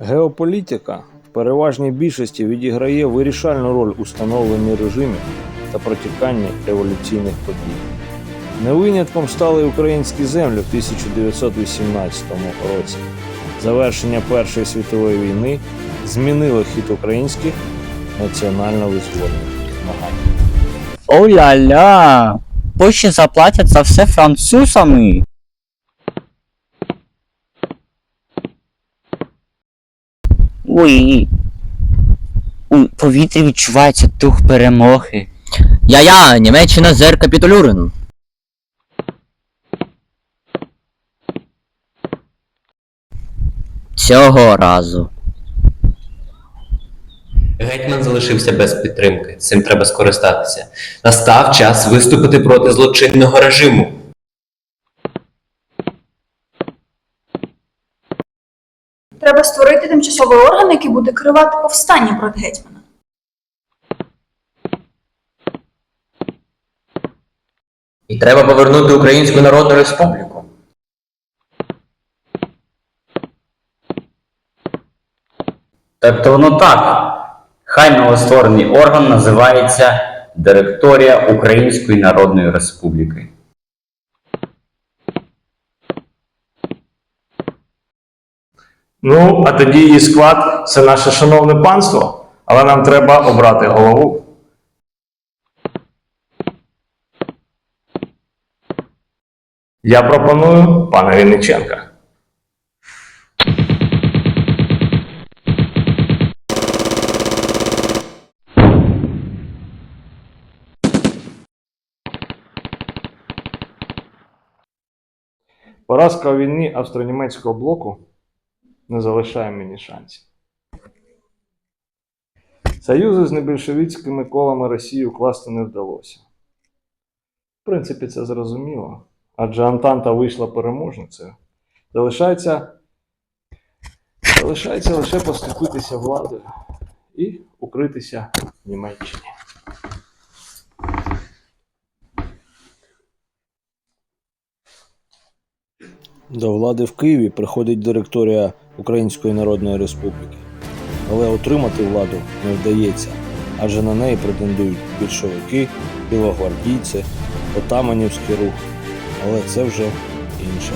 Геополітика в переважній більшості відіграє вирішальну роль у становленні режимів та протіканні революційних подій. Не винятком стали українські землі в 1918 році. Завершення Першої світової війни змінило хід українських національно-визвольних змагань. О-ля-ля! Польщі заплатять за все французами. Ой. У повітрі відчувається дух перемоги. Я-я, Німеччина зер капітулюрен. Цього разу. Гетьман залишився без підтримки. Цим треба скористатися. Настав час виступити проти злочинного режиму. Треба створити тимчасовий орган, який буде керувати повстанням проти гетьмана. І треба повернути Українську Народну Республіку. Тобто воно так. Хай новостворений орган називається Директорія Української Народної Республіки. Ну, а тоді її склад це наше шановне панство, але нам треба обрати голову. Я пропоную пана Вінниченка. Поразка у війні австро-німецького блоку не залишає мені шансів. Союзи з небільшовицькими колами Росії укласти не вдалося. В принципі, це зрозуміло, адже Антанта вийшла переможницею. Залишається, залишається лише поступитися владою і укритися в Німеччині. До влади в Києві приходить директорія Української Народної Республіки. Але отримати владу не вдається, адже на неї претендують більшовики, білогвардійці, отаманівський рух. Але це вже інше.